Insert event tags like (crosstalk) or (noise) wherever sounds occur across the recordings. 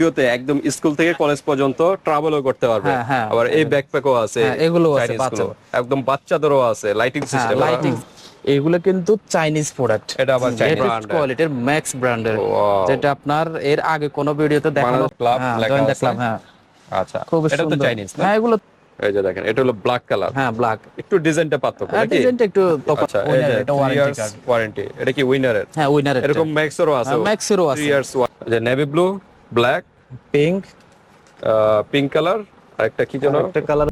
ভিডিওতে একদম স্কুল থেকে কলেজ পর্যন্ত ট্রাভেলও করতে পারবে। হ্যাঁ, হ্যাঁ। আবার এই ব্যাকপ্যাকও আছে হ্যাঁ, এগুলোও আছে, বাচ্চা-। একদম বাচ্চাদেরও আছে লাইটিং সিস্টেম লাইটিং এগুলো কিন্তু চাইনিজ প্রোডাক্ট এটা আবার brand এর। কোয়ালিটির ম্যাক্স ব্র্যান্ডের যেটা আপনার এর আগে কোন ভিডিওতে দেখানো বাংলাদেশ club হ্যাঁ আছে। হ্যাঁ। আচ্ছা খুব এটা তো চাইনিজ না? এগুলো এই যে দেখেন এটা হলো ব্ল্যাক কালার হ্যাঁ ব্ল্যাক একটু ডিজাইনটা পার্থক্য নাকি? ডিজাইনটা একটু তফাৎ। আচ্ছা Winner, যে এটা ওয়ারেন্টি কার্ড ওয়ারেন্টি এটা কি উইনারের হ্যাঁ উইনার এরকম ম্যাক্সেরও আছে Max এরও 3 আছে। ইয়ার্স যে navy blue black pink pink colour আর একটা কি যেন? একটা কালার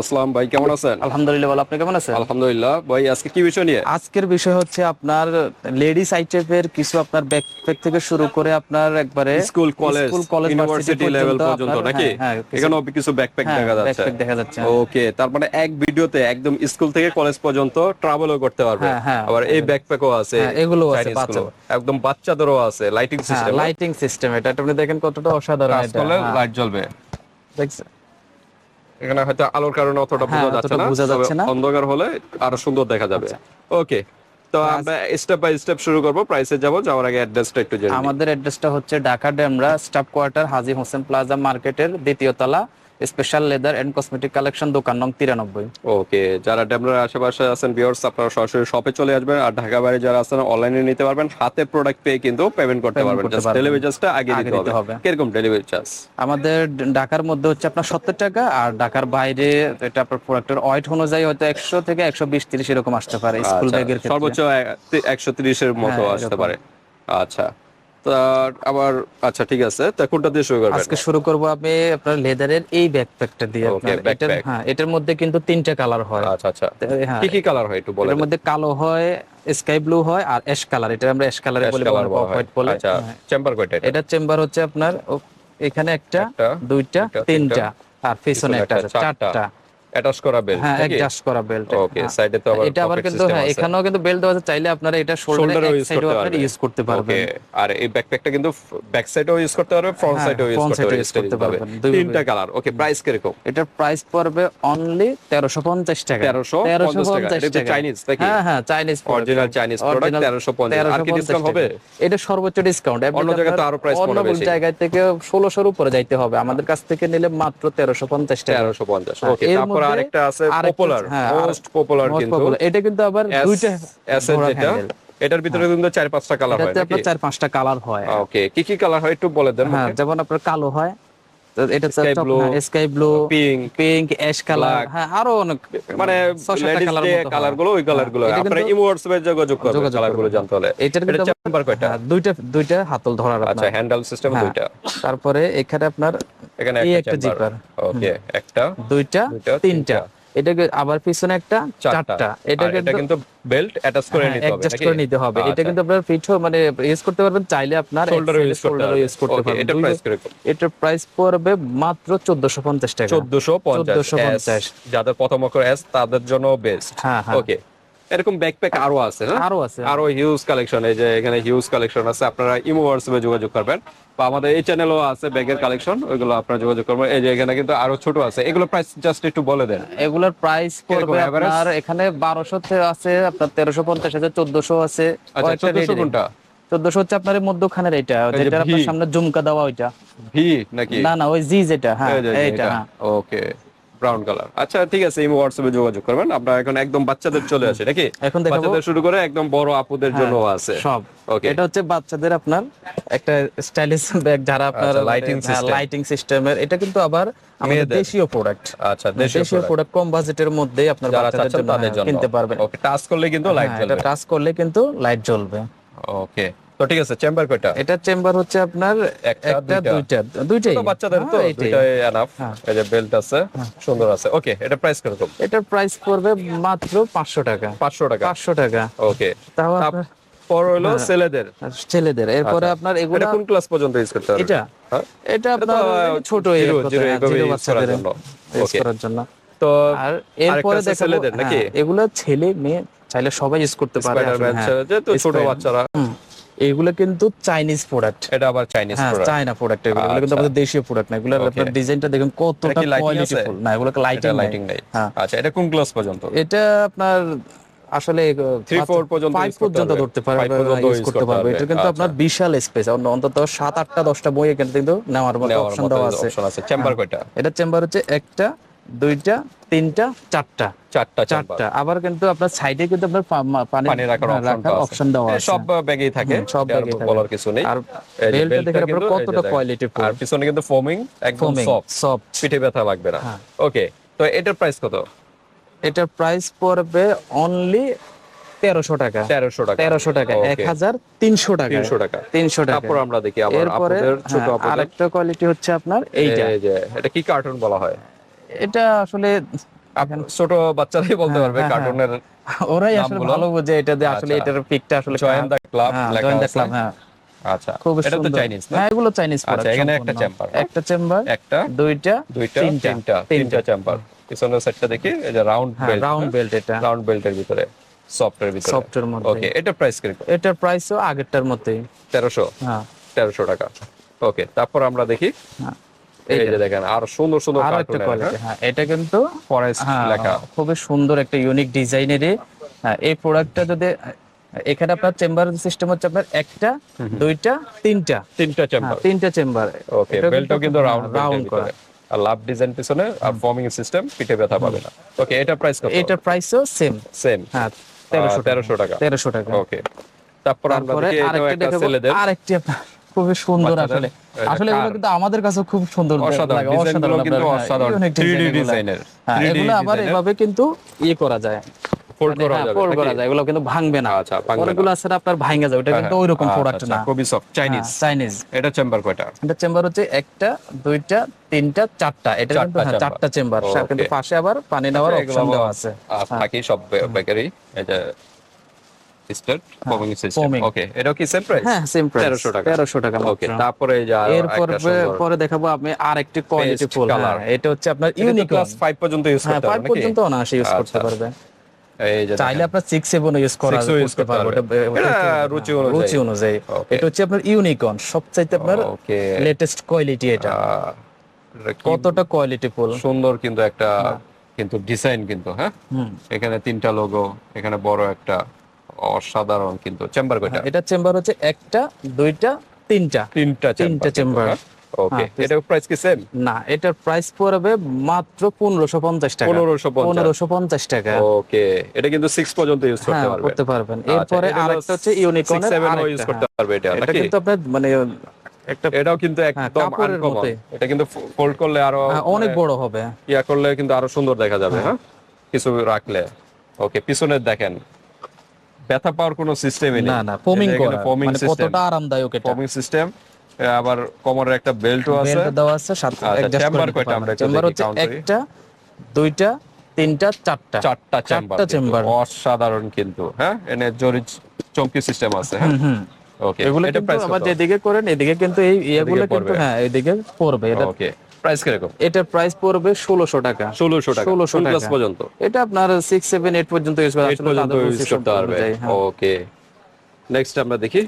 আসসালাম ভাই কেমন আছেন? আলহামদুলিল্লাহ ভালো। আপনি কেমন আছেন? আলহামদুলিল্লাহ। ভাই আজকে কি বিষয় নিয়ে? আজকের বিষয় হচ্ছে আপনার লেডিস আইটেমের কিছু আপনার ব্যাকপ্যাক থেকে শুরু করে আপনার একবারে school college school college university level পর্যন্ত নাকি? এখানেও কিছু ব্যাকপ্যাক দেখা যাচ্ছে। ব্যাকপ্যাক দেখা যাচ্ছে। ওকে তার মানে এক ভিডিওতে একদম স্কুল থেকে কলেজ পর্যন্ত ট্রাভেলও করতে পারবে। হ্যাঁ, হ্যাঁ। আবার এই ব্যাকপ্যাকও আছে হ্যাঁ, এগুলোও আছে, বাচ্চা-। একদম বাচ্চাদেরও আছে লাইটিং হ্যাঁ সিস্টেম লাইটিং সিস্টেম এটা আপনি দেখেন কতটা অসাধারণ এটা হ্যাঁ, লাইট জ্বলবে। দেখছেন? এখানে হয়তো আলোর কারণে অতটা হ্যাঁ, বোঝা যাচ্ছে না। আচ্ছা। অন্ধকার হলে আরও সুন্দর দেখা যাবে ওকে তো আমরা স্টেপ বাই স্টেপ শুরু করব প্রাইসে যাব যাওয়ার আগে অ্যাড্রেসটা একটু জেনে আমাদের অ্যাড্রেসটা হচ্ছে Dhaka Demra staff quarter Haji Hossain plaza মার্কেটের দ্বিতীয় তলা special leather and cosmetic collection দোকান নং তিরানব্বই। ওকে যারা ডেমরার আশেপাশে আছেন ভিউয়ার্স আপনারা সরাসরি শপে চলে আসবেন আর ঢাকা বাইরে যারা আছেন অনলাইনে নিতে পারবেন। হাতে প্রোডাক্ট পেয়ে কিন্তু পেমেন্ট করতে পারবেন। জাস্ট ডেলিভারি চার্জটা আগে দিতে হবে। কীরকম ডেলিভারি চার্জ আমাদের ঢাকার মধ্যে হচ্ছে আপনার সত্তর টাকা আর ঢাকার বাইরে এটা আপনার প্রোডাক্টের ওয়েট অনুযায়ী হয়তো একশো থেকে একশো বিশ তিরিশ এরকম আসতে পারে স্কুল ব্যাগের আচ্ছা, সর্বোচ্চ একশো তিরিশের মতো হ্যাঁ, আসতে পারে। আচ্ছা। আবার আচ্ছা ঠিক আছে। তা কোনটা দিয়ে শুরু করবেন? আজকে শুরু করব আমি আপনার লেদারের এই ব্যাকপ্যাকটা দিয়ে আপনার। হ্যাঁ এটার মধ্যে কিন্তু তিনটা কালার হয়। আচ্ছা আচ্ছা। হ্যাঁ কি কি কালার হয় একটু বলেন এটার মধ্যে কালো হয় স্কাই ব্লু হয় আর অ্যাশ কালার এটা আমরা অ্যাশ কালারে বলি হোয়াইট বলে। আচ্ছা হ্যাঁ। চেম্বার কয়টা এটা। চেম্বার হচ্ছে আপনার এখানে একটা দুইটা, তিনটা। আর পিছনে একটা চারটা। অ্যাটাচ করা বেল্ট হ্যাঁ অ্যাডজাস্ট করা বেল্ট ওকে সাইডে তো আবার এটা আবার কিন্তু হ্যাঁ এখানেও কিন্তু বেল্ট দেওয়া আছে। চাইলে আপনারা এটা শোল্ডারে এক use আপনারা ইউজ করতে পারবেন। আর এই ব্যাকপ্যাকটা কিন্তু ব্যাক সাইডেও ইউজ করতে পারবে ফ্রন্ট হ্যাঁ, সাইডেও ইউজ করতে side-এও পারবে use করতে পারবে পারবেন, তিনটা কালার ওকে প্রাইস কীরকম? এটার প্রাইস পড়বে অনলি তেরোশো পঞ্চাশ টাকা। 1350 টাকা। এটা কি নাকি? হ্যাঁ হ্যাঁ চাইনিজ Original Chinese product 1350 আর কি discount হবে? এটা সর্বোচ্চ ডিসকাউন্ট অন্য জায়গায় তো আরও অন্য থেকে ষোলোশোর উপরে যাইতে হবে। আমাদের কাছ থেকে নিলে মাত্র তেরোশো পঞ্চাশ টাকা। তেরোশো পঞ্চাশ হ্যাঁ, ওকে তারপর আরেকটা আছে পপুলার হ্যাঁ, মোস্ট পপুলার কিন্তু। এটা কিন্তু আবার দুইটা S যেটা এটার ভিতরে কিন্তু চার পাঁচটা কালার হয় আপনার চার পাঁচটা কালার হয়। ওকে কি কি কালার হয় একটু বলে দেন হ্যাঁ যেমন আপনার কালো হয় এটা sky blue pink pink ash colour হ্যাঁ আরও অনেক মানে। কালারগুলো ওই কালারগুলো আপনারা কিন্তু- ইমো হোয়াটসঅ্যাপে যোগাযোগ করবেন কালারগুলো জানতে হলে। এটার এটা চেম্বার কয়টা? হ্যাঁ, দুইটা দুইটা হাতল ধরার আচ্ছা হ্যান্ডেল সিস্টেম। দুইটা। তারপরে এখানে আপনার এখানে একটা জিপার ওকে একটা দুইটা, তিনটা। এটাকে আবার পিছনে একটা চারটা। এটা কিন্তু বেল্ট অ্যাটাচ করে নিতে হবে অ্যাডজাস্ট করে নিতে হবে। এটা আচ্ছা। কিন্তু আপনার ফিট মানে ইউজ করতে পারবেন চাইলে আপনার শোল্ডার ইউজ করতে পারবেন। ইউজ করতে পারবেন এটা প্রাইস করে এটা প্রাইস পড়বে মাত্র 1450 টাকা। 1450 1450 S, যাদের প্রথম অক্ষর এস তাদের জন্য বেস্ট হ্যাঁ, হ্যাঁ। ওকে এরকম ব্যাকপ্যাক আরও আছে না আরও আছে আরও হিউজ কালেকশন এই যে এখানে হিউজ কালেকশন আছে আপনারা ইমো হোয়াটসঅ্যাপে যোগাযোগ করবেন। বা আমাদের এই চ্যানেলও আছে ব্যাগের কালেকশন ওইগুলো আপনারা যোগাযোগ করবেন। এই যে এখানে কিন্তু আরও ছোট আছে এগুলো প্রাইস জাস্ট একটু বলে দেন। এগুলোর প্রাইস পড়বে? আপনার এখানে 1200 আছে আপনার 1350 আছে 1400 আছে আচ্ছা 1400 কোনটা? 1400 হচ্ছে আপনার মধ্যখানের এটা যেটা আপনার সামনে ঝুমকা দেওয়া ওইটা। ভি নাকি? না না ওই জি যেটা হ্যাঁ এই এইটা। ওকে ব্রাউন কালার আচ্ছা ঠিক আছে ইমো হোয়াটসঅ্যাপে যোগাযোগ করবেন। আপনারা এখন একদম বাচ্চাদের চলে আসে নাকি? (coughs) এখন বাচ্চাদের শুরু করে একদম বড় আপুদের জন্য আছে। সব। ওকে এটা হচ্ছে বাচ্চাদের আপনার একটা স্টাইলিশ ব্যাগ যারা আপনার লাইটিং system। লাইটিং সিস্টেমের এটা কিন্তু আবার আমাদের দেশীয় প্রোডাক্ট আচ্ছা দেশীয় দেশীয় প্রোডাক্ট কম বাজেটের মধ্যে আপনার বাচ্চাদের জন্য হ্যাঁ, জন্য। কিনতে পারবেন। ওকে টাচ করলে কিন্তু লাইট হ্যাঁ, এটা জ্বলবে। টাচ করলে কিন্তু লাইট জ্বলবে। ওকে তো ঠিক আছে চেম্বার কয়টা? এটা চেম্বার হচ্ছে আপনার একটা, দুইটা? দুইটা দুইটাই। তো বাচ্চাদের তো হ্যাঁ, দুইটাই এনাফ হ্যাঁ। এই যে বেল্ট আছে সুন্দর আছে। ওকে এটা প্রাইস কীরকম? এটার প্রাইস পড়বে মাত্র পাঁচশো টাকা। 500 টাকা। পাঁচশো টাকা। ওকে তাও আপনার তারপর হলো ছেলেদের। ছেলেদের। এরপরে আচ্ছা। আপনার এটা এগুলা কোন ক্লাস পর্যন্ত ইউজ করতে পারবে এটা। হ্যাঁ? এটা আপনার ছোট এর হ্যাঁ, বাচ্চাদের use করার জন্য। তো আর এরপরে আছে ছেলেদের নাকি? হ্যাঁ, এগুলো ছেলে মেয়ে চাইলে সবাই ইউজ করতে পারে হ্যাঁ। ছোট বাচ্চারা। এগুলো কিন্তু চাইনিজ প্রোডাক্ট এটা আবার চাইনিজ হ্যাঁ প্রোডাক্ট চায়না প্রোডাক্ট এগুলো। এগুলো কিন্তু আচ্ছা। আমাদের দেশীয় প্রোডাক্ট না। এগুলো. আপনার ডিজাইনটা দেখুন কতটা কোয়ালিটিফুল না এগুলো লাইটিং লাইটিং নেই। হ্যাঁ। আচ্ছা এটা কোন ক্লাস পর্যন্ত? এটা আপনার আসলে Three, four পর্যন্ত ফাইভ use করতে পর্যন্ত ধরতে পারবে ইউজ করতে পারবে। এটা কিন্তু আচ্ছা। আপনার বিশাল স্পেস অন্তত সাত আটটা দশটা বই এখানে কিন্তু নেওয়ার মতো অপশন দেওয়া আছে। চেম্বার কয়টা? এটা চেম্বার হচ্ছে একটা দুইটা তিনটা চারটা। চারটা চারটা। আবার কিন্তু আপনার সাইডে কিন্তু আপনার পানি রাখার হ্যাঁ, অপশন দেওয়া আছে। সব ব্যাগেই থাকে। সব থাকে। বলার কিছু নেই। আর দেখেন আপনার কতটা। কোয়ালিটি আর পিছনে কিন্তু ফোমিং একদম সফট সফট পিঠে ব্যথা লাগবে না। হ্যাঁ। ওকে তো এটার প্রাইস কত? এটার প্রাইস পড়বে অনলি তেরোশো টাকা। তেরোশো টাকা। তেরোশো টাকা। এক হাজার তিনশো টাকা। তিনশো টাকা। তিনশো টাকা। তারপর আমরা দেখি আবার এরপরে হ্যাঁ, আরেকটা কোয়ালিটি হচ্ছে আপনার এইটা। এটা কি কার্টুন বলা হয়? এটা আসলে ছোট বাচ্চারাই বলতে পারবে হ্যাঁ, হ্যাঁ। কার্টুনের ওরাই আসলে ভালো বোঝে এটা দিয়ে আসলে আচ্ছা। এটার পিকটা আসলে জয়েন দ্য ক্লাব হ্যাঁ, join the আছে। হ্যাঁ। আচ্ছা। খুব এটা তো চাইনিজ না? হ্যাঁ এগুলো চাইনিজ আচ্ছা, এখানে একটা chamber, একটা চেম্বার একটা দুইটা দুইটা তিনটা তিনটা চেম্বার পিছনের সেটটা দেখি এই যে রাউন্ড হ্যাঁ বেল্ট রাউন্ড বেল্ট এটা। রাউন্ড বেল্টের ভিতরে সফটের মধ্যে। ওকে এটা প্রাইস এটার প্রাইসও আগেরটার মতোই হ্যাঁ। টাকা। ওকে তারপর আমরা দেখি। হ্যাঁ। এই যে দেখেন আর সুন্দর সুন্দর আরও একটা কোয়ালিটি হ্যাঁ এটা কিন্তু ফরেস্ট হ্যাঁ লেখা। খুবই সুন্দর একটা ইউনিক ডিজাইনের হ্যাঁ এই প্রোডাক্টটা যদি এখানে আপনার চেম্বার সিস্টেম হচ্ছে আপনার একটা দুইটা তিনটা। তিনটা চেম্বার তিনটা চেম্বার ওকে বেল্টও কিন্তু রাউন্ড রাউন্ড করা। আর লাভ ডিজাইন পিছনে আর ফর্মিং সিস্টেম পিঠে ব্যথা পাবে না। ওকে এটা প্রাইস কত? এটার প্রাইসও সেম সেম হ্যাঁ তেরোশো তেরোশো টাকা। তেরোশো টাকা। ওকে তারপর আমরা দেখি একটা ছেলেদের। আরেকটি আপনার খুবই সুন্দর আসলে। আসলে এগুলো কিন্তু আমাদের কাছে খুব সুন্দর লাগে, অসাধারণ কিন্তু হ্যাঁ, অসাধারণ। 3D এগুলো। ডিজাইনের হ্যাঁ 3D এগুলো আবার এভাবে কিন্তু ইয়ে করা যায়। ফোল্ড করা হ্যাঁ, যাবে fold করা যায় এগুলো কিন্তু ভাঙবে না। আচ্ছা, ভাঙবে না। অনেকগুলো আপনার ভাঙা যায় ওটা কিন্তু ওইরকম আচ্ছা, প্রোডাক্ট আচ্ছা, না। খুবই সফট চাইনিজ চাইনিজ এটা চেম্বার কয়টা? এটা চেম্বার হচ্ছে একটা দুইটা তিনটা চারটা। এটা কিন্তু চারটা চেম্বার কিন্তু পাশে আবার পানি নেওয়ার অপশন দেওয়া আছে। আহ, সব বেকারি এটা স্টার্ট? ফর্মিং সিস্টেম ওকে এটা কি সেম প্রাইস হ্যাঁ সেম প্রাইস 1300 টাকা। 1300 টাকা ওকে তারপরে এই এরপর একটা পরে দেখাবো আমি আরেকটি কোয়ালিটি ফুল এটা হচ্ছে আপনার ইউনিক ইউনিক ক্লাস 5 পর্যন্ত ইউজ হ্যাঁ করতে পারবে নাকি? পর্যন্ত অনায়াসে ইউজ করতে আচ্ছা। পারবে। চাইলে আপনার সিক্স সেভেন ইউজ করা Six ও use করতে করতে পারবে। পারবে। ওটা- এটা ওটা- রুচি হ্যাঁ, অনুযায়ী। রুচি অনুযায়ী। এটা হচ্ছে আপনার ইউনিকন সবচাইতে আপনার লেটেস্ট কোয়ালিটি এটা। কতটা কোয়ালিটি ফুল সুন্দর কিন্তু একটা কিন্তু ডিজাইন কিন্তু হ্যাঁ? এখানে তিনটা লোগো এখানে বড় একটা। অসাধারণ কিন্তু চেম্বার কয়টা? এটা চেম্বার হচ্ছে একটা দুইটা তিনটা। তিনটা তিনটা চেম্বার। ওকে হ্যাঁ, প্রাইস কি সেম না এটার প্রাইস পড়বে মাত্র পনেরোশো পঞ্চাশ টাকা। 1550 পনেরোশো পঞ্চাশ টাকা। ওকে এটা কিন্তু 6 পর্যন্ত ইউজ করতে হ্যাঁ করতে পারবেন। আচ্ছা, এরপরে আরেকটা হচ্ছে ইউনিকনের 6, 7 ইউজ হ্যাঁ। করতে পারবে এটা এটা কিন্তু আপনার মানে একটা এটাও কিন্তু একদম হ্যাঁ, কাপড়ের আনকমন এটা কিন্তু ফোল্ড করলে আরও হ্যাঁ, অনেক মানে বড় হবে। ইয়া করলে কিন্তু আরও সুন্দর দেখা যাবে হ্যাঁ। কিছু রাখলে। ওকে পিছনে দেখেন। ব্যথা পাওয়ার কোনো সিস্টেমই নেই। না না ফোমিং করা। ফোমিং মানে সিস্টেম কতটা আরামদায়ক এটা? ফোমিং সিস্টেম আবার কোমরের একটা বেল্টও আছে। বেল্ট দেওয়া আছে সাথে আচ্ছা, করে কয়টা? আমরা চেম্বার হচ্ছে একটা দুইটা তিনটা চারটা। চারটা চেম্বার চারটা চেম্বার অসাধারণ কিন্তু হ্যাঁ? এনে জরি চমকি সিস্টেম আছে হ্যাঁ? ওকে এগুলো কিন্তু আবার যেদিকে করেন এদিকে কিন্তু এই ইয়েগুলো কিন্তু হ্যাঁ এদিকে পড়বে। এটা ওকে প্রাইস কীরকম? এটার প্রাইস পড়বে ষোলোশো টাকা। ষোলোশো টাকা। 1600 কোন ক্লাস টাকা। পর্যন্ত? এটা আপনার সিক্স সেভেন এইট পর্যন্ত ইউজ করতে পারবে। হ্যাঁ। ওকে নেক্সট আমরা দেখি।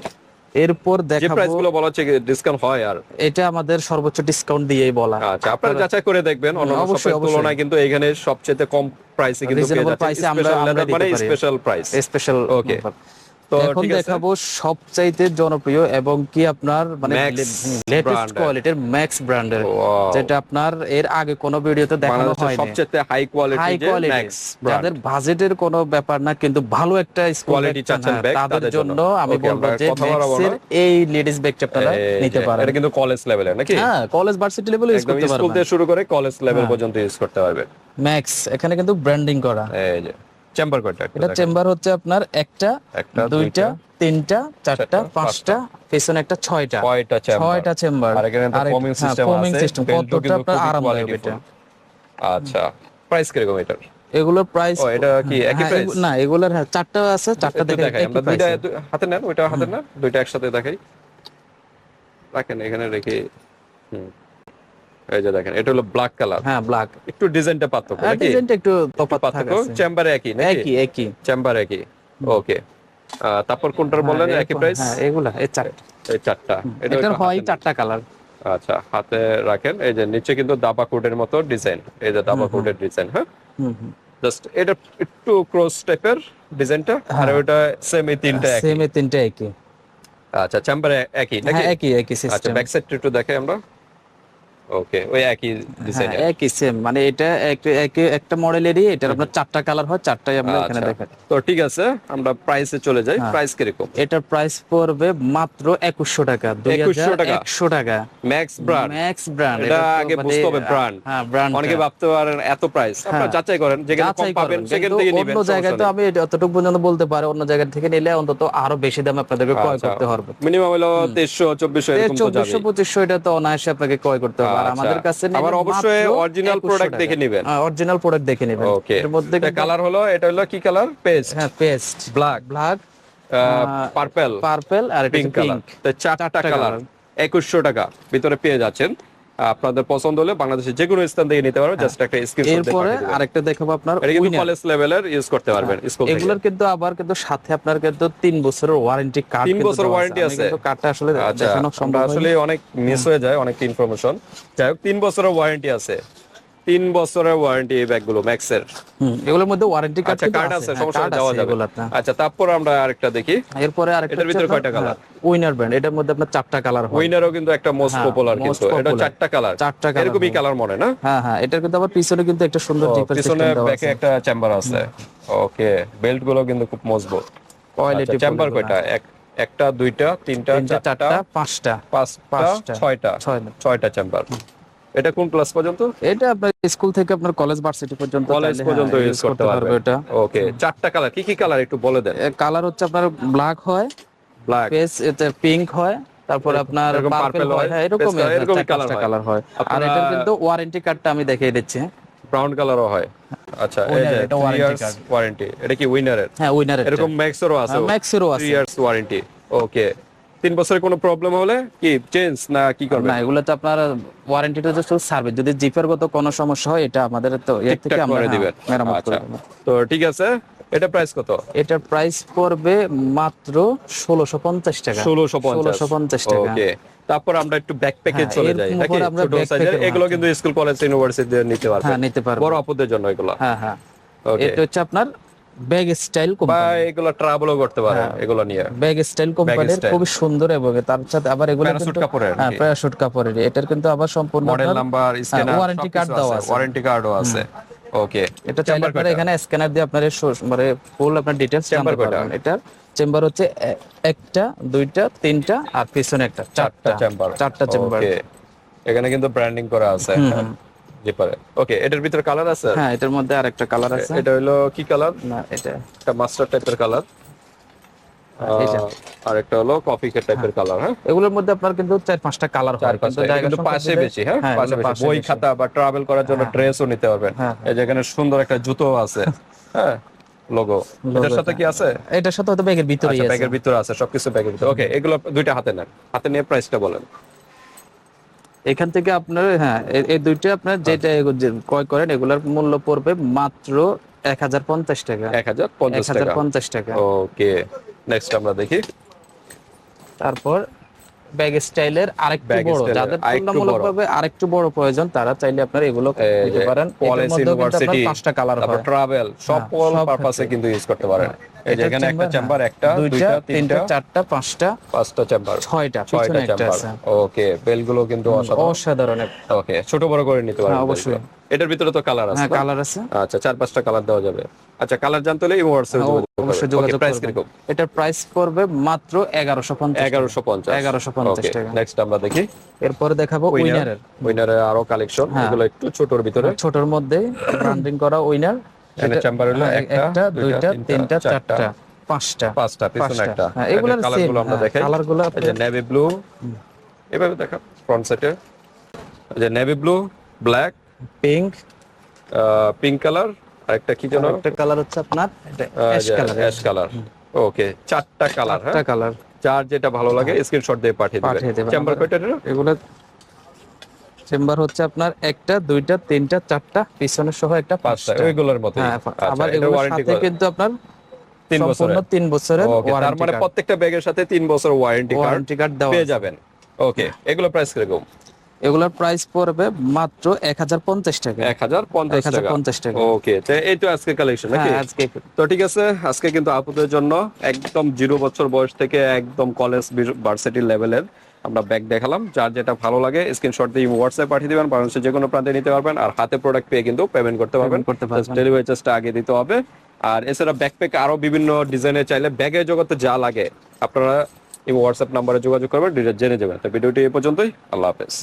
এরপর যে দেখাবো প্রাইসগুলো বলা হচ্ছে ডিসকাউন্ট হয় আর? এটা আমাদের সর্বোচ্চ ডিসকাউন্ট দিয়েই বলা। আচ্ছা আপনারা যাচাই করে দেখবেন অন্য অবশ্যই, শপের তুলনায় কিন্তু এখানে সবচেয়ে কম প্রাইসে কিন্তু পেয়ে এ আমরা- স্পেশাল মানে প্রাইস স্পেশাল Okay. এখন দেখাবো সবচাইতে জনপ্রিয় এবং কি আপনার মানে লেটেস্ট। কোয়ালিটির ম্যাক্স ব্র্যান্ডের. যেটা আপনার এর আগে কোনো ভিডিওতে দেখানো হয়নি। সবচেয়ে হাই হাই কোয়ালিটি যে কোয়ালিটি ম্যাক্স যাদের বাজেটের কোনো ব্যাপার না কিন্তু ভালো একটা Quality চাচ্ছেন bag, তাদের জন্য। আমি বলব যে ম্যাক্সের এই লেডিস ব্যাগটা আপনারা নিতে পারেন। এটা কিন্তু কলেজ লেভেলের নাকি? হ্যাঁ কলেজ ভার্সিটি লেভেল ইউজ করতে স্কুল থেকে শুরু করে কলেজ লেভেল হ্যাঁ। পর্যন্ত ইউজ করতে পারবে। ম্যাক্স এখানে কিন্তু ব্র্যান্ডিং করা। এই যে। চেম্বার কয়টা এটা চেম্বার হচ্ছে আপনার একটা একটা, দুইটা তিনটা চারটা পাঁচটা পেছনে একটা ছয়টা। কয়টা চেম্বার। ছয়টা চেম্বার। আর এখানে তো foaming system আছে, সিস্টেম কতটা আপনার খুবই আরামদায়ক এটা। আচ্ছা প্রাইস কীরকম এটার? এগুলোর প্রাইস ও এটা কি একই প্রাইস না এগুলোর হ্যাঁ চারটা আছে চারটা দেখাই আমরা দুইটা হাতে নেন ওইটা হাতে নেন দুইটা একসাথে দেখাই। রাখেন এখানে রেখে হুম। এই যে দেখেন এটা হলো ব্ল্যাক কালার হ্যাঁ ব্ল্যাক একটু ডিজাইনটা পার্থক্য নাকি? ডিজাইনটা একটু তফাৎ থাকে চেম্বারে একই নাকি? একই একই। চেম্বার একই। ওকে তারপর কোনটার বললেন? হ্যাঁ, একই প্রাইস হ্যাঁ এগুলা এই চারটা এই চারটা। এটা হয় হাতে চারটা কালার আচ্ছা হাতে রাখেন। এই যে নিচে কিন্তু দাবা কোডের মতো ডিজাইন এই যে দাবা কোডের ডিজাইন হ্যাঁ? হুম হুম। জাস্ট এটা একটু ক্রস টাইপের ডিজাইনটা আর ওটা সেম এই তিনটা একই। সেম এই তিনটা একই। আচ্ছা চেম্বারে একই নাকি? হ্যাঁ একই একই আচ্ছা ব্যাক একটু দেখাই আমরা। ওকে ওই একই ডিজাইন হ্যাঁ একই সেম মানে এটা একটা মডেলেরই এটার আপনার চারটা কালার হয় চারটাই আমরা এখানে আচ্ছা দেখাই। তো ঠিক আছে আমরা প্রাইসে চলে যাই হ্যাঁ। প্রাইস কীরকম? এটার প্রাইস পড়বে মাত্র একুশশো টাকা 2100 টাকা? একশো টাকা। ম্যাক্স ব্র্যান্ড ম্যাক্স ব্র্যান্ড এটা আগে বুঝতে হবে ব্র্যান্ড হ্যাঁ ব্র্যান্ড অনেকে ভাবতে পারেন এত প্রাইস আপনারা যাচাই করেন যেখানে কম পাবেন সেখান থেকে নেবেন অন্য জায়গায় তো আমি যতটুকু পর্যন্ত বলতে পারি অন্য জায়গা থেকে নিলে অন্তত আরও বেশি দামে আপনাদেরকে ক্রয় আচ্ছা। করতে হবে। মিনিমাম হলো তেইশশো চব্বিশশো এরকম তো যাবে চব্বিশশো পঁচিশশো এটা তো অনায়াসে আপনাকে ক্রয় করতে হবে। আর আচ্ছা। আমাদের কাছে আবার অবশ্যই অরিজিনাল original 2100 product টাকা। দেখে নেবেন। হ্যাঁ অরিজিনাল প্রোডাক্ট দেখে নেবেন। ওকে এর মধ্যে কালার হলো এটা হলো কি কালার পেস্ট হ্যাঁ paste black black purple purple আর পিঙ্ক কালার তো চারটা কালার একুশশো টাকা। ভিতরে পেয়ে যাচ্ছেন। আপনাদের পছন্দ হলে বাংলাদেশের যে কোনো স্থান থেকে নিতে পারবেন জাস্ট একটা স্ক্রিনশট এরপরে আরেকটা দেখাবো আপনার এটা কিন্তু কলেজ লেভেলের ইউজ করতে পারবেন স্কুল থেকে। এগুলোর কিন্তু আবার কিন্তু সাথে আপনার কিন্তু তিন বছরের ওয়ারেন্টি কার্ড তিন বছর ওয়ারেন্টি আছে? কার্ডটা আসলে আচ্ছা দেখানো সম্ভব আসলে অনেক মিস হয়ে যায় অনেক ইনফরমেশন যাই হোক তিন বছরের ওয়ারেন্টি আছে। তিন বছরের ওয়ারেন্টি এই ব্যাগগুলো ম্যাক্সের এগুলোর মধ্যে ওয়ারেন্টি কার্ড আচ্ছা কার্ড আছে। সমস্যা নেই, দেওয়া যাবে। আচ্ছা তারপর আমরা আরেকটা দেখি। এরপরে আরেকটা এটার ভিতরে কয়টা colour? উইনার ব্র্যান্ড এটার মধ্যে আপনার চারটা কালার হয়। উইনারও কিন্তু একটা মোস্ট হ্যাঁ, পপুলার কিন্তু এটা চারটা কালার চারটা colour এরকমই কালার মনে না? হ্যাঁ হ্যাঁ এটার কিন্তু আবার পিছনে কিন্তু একটা সুন্দর জিপার পিছনে ব্যাকে একটা চেম্বার আছে। ওকে বেল্টগুলো কিন্তু খুব মজবুত। কোয়ালিটি চেম্বার কয়টা? এক একটা দুইটা তিনটা চারটা পাঁচটা। পাঁচটা ছয়টা। ছয়টা। চেম্বার এটা কোন ক্লাস পর্যন্ত? এটা আপনার স্কুল থেকে আপনার কলেজ ভার্সিটি পর্যন্ত কলেজ পর্যন্ত হ্যাঁ, ইউজ করতে পারবে। এটা ওকে চারটা কালার কি কি কালার একটু বলে দেন? কালার হচ্ছে আপনার ব্ল্যাক হয় ব্ল্যাক পেস এতে পিঙ্ক হয় তারপর আপনার পার্পল হয়। হয়, হ্যাঁ এরকম পেস্টা, এরকমই কালার হয়। আর এটা কিন্তু ওয়ারেন্টি কার্ডটা আমি দেখিয়ে দিচ্ছি। ব্রাউন কালারও হয়। আচ্ছা এই যে এটা 3 warranty ইয়ার্স card। ওয়ারেন্টি এটা কি উইনারের হ্যাঁ উইনারের এরকম ম্যাক্সেরও আছে ম্যাক্সেরও আছে। 3 ইয়ার্স ওয়ারেন্টি ওকে তিন বছরের কোনো প্রবলেম হলে কি চেঞ্জ না কি করবে? না এগুলো তো আপনার ওয়ারেন্টিটা জাস্ট সার্ভিস। যদি জিপের গত কোনো সমস্যা হয় এটা আমাদের তো এর থেকে আমরা করে হ্যাঁ, দিবেন মেরামত আচ্ছা। করে তো ঠিক আছে এটা প্রাইস কত? এটার প্রাইস পড়বে মাত্র ষোলোশো পঞ্চাশ টাকা। ষোলোশো ষোলোশো পঞ্চাশ টাকা। ওকে তারপর আমরা একটু ব্যাকপ্যাকে চলে যাই। নাকি ছোট সাইজের এগুলো কিন্তু স্কুল কলেজ ইউনিভার্সিটি নিতে পারবে। হ্যাঁ নিতে পারব। বড় আপুদের জন্য এগুলো। হ্যাঁ হ্যাঁ। ওকে এটা হচ্ছে আপনার ব্যাগ স্টাইল বা কোম্পানি এগুলো ট্রাভেলও করতে পারে হ্যাঁ। এগুলো নিয়ে। ব্যাগ স্টাইল কোম্পানির style। খুবই সুন্দর এবং তার সাথে আবার এগুলো কিন্তু কাপড়ের হ্যাঁ নাকি? প্যারাশুট কাপড়ের এটার কিন্তু আবার সম্পূর্ণ model number scanner warranty card দেওয়া আছে। ওয়ারেন্টি কার্ডও আছে। ওকে এটা চাইলে আপনারা এখানে স্ক্যানার দিয়ে আপনার মানে ফুল আপনার ডিটেইলস কয়টা? পারবেন। এটার চেম্বার হচ্ছে একটা দুইটা তিনটা আর পিছনে একটা চারটা। চেম্বার চারটা চেম্বার এখানে কিন্তু ব্র্যান্ডিং করা আছে। জিপারে ওকে এটার ভিতরে কালার আছে? হ্যাঁ এটার মধ্যে আরেকটা কালার আছে। এটা হলো কি কালার না এটা। একটা মাস্টার টাইপের কালার আর একটা হলো কফি টাইপের কালার হ্যাঁ। এগুলোর মধ্যে আপনার কিন্তু চার পাঁচটা কালার হয় কিন্তু পাশে বেশি হ্যাঁ? হ্যাঁ, পাশে বই খাতা বা ট্রাভেল করার জন্য ড্রেসও নিতে পারবেন। হ্যাঁ, এই যেখানে সুন্দর একটা জুতো আছে হ্যাঁ। লোগো এটার সাথে কি আছে? এটার সাথে হয়তো ব্যাগের ভিতরেই আচ্ছা আছে। ব্যাগের ভিতরে আছে সবকিছু ব্যাগের ভিতরে। ওকে এগুলো দুইটা হাতে নেন। হাতে নিয়ে প্রাইসটা বলেন। এখান থেকে আপনার হ্যাঁ এই দুইটা আপনার যেটা এগো- ক্রয় করেন এগুলার মূল্য পড়বে মাত্র এক হাজার পঞ্চাশ টাকা। এক হাজার পঞ্চাশ হাজার টাকা পঞ্চাশ টাকা। ওকে নেক্সট আমরা দেখি। তারপর ব্যাগ স্টাইলের আরেকটু বড়। যাদের তুলনামূলকভাবে আরেকটু বড় প্রয়োজন তারা চাইলে আপনারা এগুলো নিতে পারেন। কলেজ ইউনিভার্সিটি পাঁচটা কালার হয়। ট্রাভেল সব পারপাসে কিন্তু ইউজ করতে পারেন। এই যে এখানে একটা চেম্বার হ্যাঁ, একটা দুইটা তিনটা। চারটা পাঁচটা। পাঁচটা চেম্বার ছয়টা ছয়টা চেম্বার ওকে বেলগুলো কিন্তু অসাধারণ। ওকে ছোট বড় করে নিতে পারেন হ্যাঁ, অবশ্যই। এটার ভিতরে তো কালার আছে হ্যাঁ কালার আছে। আচ্ছা চার পাঁচটা কালার দেওয়া যাবে। আচ্ছা কালার জানতে হলে হ্যাঁ, অবশ্যই যোগাযোগ প্রাইস। কীরকম? এটার প্রাইস পড়বে মাত্র এগারোশো পঞ্চাশ এগারোশো পঞ্চাশ। 1150 টাকা। নেক্সট আমরা দেখি। এরপরে দেখাবো উইনারের উইনারের আরও কালেকশন হ্যাঁ। এগুলো একটু ছোটর ভিতরে। ছোটর মধ্যে ব্র্যান্ডিং করা উইনার এখানে চেম্বার হলো একটা দুইটা তিনটা চারটা। পাঁচটা। পাঁচটা পিছনে একটা। হ্যাঁ, এগুলোর কালার same, গুলো আমরা হ্যাঁ, দেখাই। colour গুলো এই যে নেভি ব্লু এভাবে দেখা ফ্রন্ট সাইডে এই যে navy blue black pink pink colour আর একটা কি যেন? একটা কালার হচ্ছে আপনার? Ash colour ash colour okay চারটা কালার হ্যাঁ? কালার যার যেটা ভালো লাগে স্ক্রিনশট দিয়ে পাঠিয়ে দিবেন। চেম্বার কয়টা? এগুলো চেম্বার হচ্ছে আপনার একটা দুইটা তিনটা চারটা পিছনে সহ একটা পাঁচটা ওইগুলোর মতো হ্যাঁ আবার এগুলোর সাথে কিন্তু আপনার তিন বছরের? তিন বছরের তার মানে প্রত্যেকটা ব্যাগের সাথে তিন বছর ওয়ারেন্টি কার্ড ওয়ারেন্টি কার্ড দেওয়া পেয়ে যাবেন। ওকে এগুলো প্রাইস কীরকম এগুলোর প্রাইস পড়বে মাত্র এক হাজার পঞ্চাশ টাকা। এক হাজার পঞ্চাশ টাকা। 1050 টাকা। ওকে এই তো আজকে কালেকশন নাকি? হ্যাঁ আজকে। তো ঠিক আছে আজকে কিন্তু আপুদের জন্য একদম জিরো বছর বয়স থেকে একদম কলেজ ভার্সিটি লেভেলের আমরা ব্যাগ দেখালাম। যার যেটা ভালো লাগে স্ক্রিনশট দিয়ে হোয়াটসঅ্যাপ পাঠিয়ে দিবেন বাংলাদেশের যে কোনো প্রান্তে নিতে পারবেন আর হাতে প্রোডাক্ট পেয়ে কিন্তু পেমেন্ট করতে পারবেন। করতে পারবেন। ডেলিভারি চার্জটা আগে দিতে হবে। আর এছাড়া ব্যাকপ্যাক আরও বিভিন্ন ডিজাইনের চাইলে ব্যাগের জগতে যা লাগে আপনারা এবং হোয়াটসঅ্যাপ নাম্বারে যোগাযোগ করবেন ডিটেল জেনে যাবেন। তো ভিডিওটি এ পর্যন্তই আল্লাহ হাফেজ।